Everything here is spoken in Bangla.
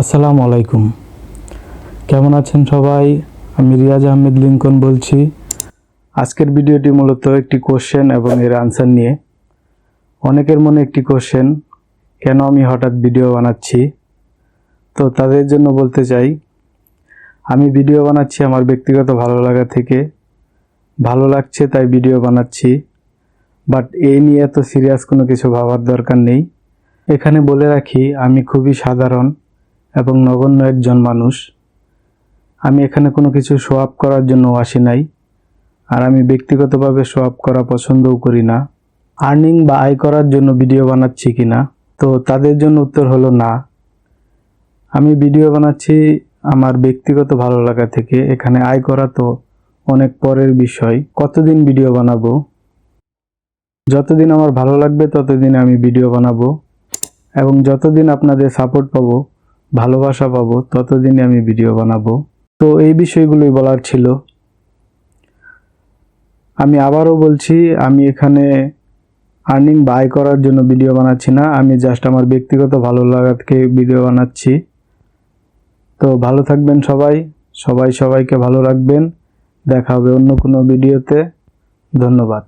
আসসালামু আলাইকুম। কেমন আছেন সবাই? আমি রিয়াজ আহমেদ লিঙ্কন বলছি। আজকের ভিডিওটি মূলত একটি কোশ্চেন এবং এর আনসার নিয়ে। অনেকের মনে একটি কোশ্চেন কেন আমি হঠাৎ ভিডিও বানাচ্ছি? তো তাদের জন্য বলতে চাই, আমি ভিডিও বানাচ্ছি আমার ব্যক্তিগত ভালো লাগা থেকে। ভালো লাগছে তাই ভিডিও বানাচ্ছি। বাট এই নিয়ে এত সিরিয়াস কোনো কিছু ভাবার দরকার নেই। এখানে বলে রাখি, আমি খুবই সাধারণ। এবং নগণ্য একজন মানুষ। আমি এখানে কোনো কিছু শো আপ করার জন্য আসি নাই, আর আমি ব্যক্তিগতভাবে শো আপ করা পছন্দও করি না। আর্নিং বা আয় করার জন্য ভিডিও বানাচ্ছি কি না? তো তাদের জন্য উত্তর হলো না। আমি ভিডিও বানাচ্ছি আমার ব্যক্তিগত ভালো লাগা থেকে। এখানে আয় করা তো অনেক পরের বিষয়। কতদিন ভিডিও বানাবো? যতদিন আমার ভালো লাগবে ততদিন আমি ভিডিও বানাবো। এবং যতদিন আপনাদের সাপোর্ট পাবো ভালোবাসা পাবো, ততদিনে আমি ভিডিও বানাবো। তো এই বিষয়গুলোই বলার ছিল। আমি আবারও বলছি, আমি এখানে আর্নিং বাই করার জন্য ভিডিও বানাচ্ছি না। আমি জাস্ট আমার ব্যক্তিগত ভালো লাগা থেকে ভিডিও বানাচ্ছি। তো ভালো থাকবেন সবাই। সবাই সবাইকে ভালো রাখবেন। দেখা হবে অন্য কোনো ভিডিওতে ধন্যবাদ।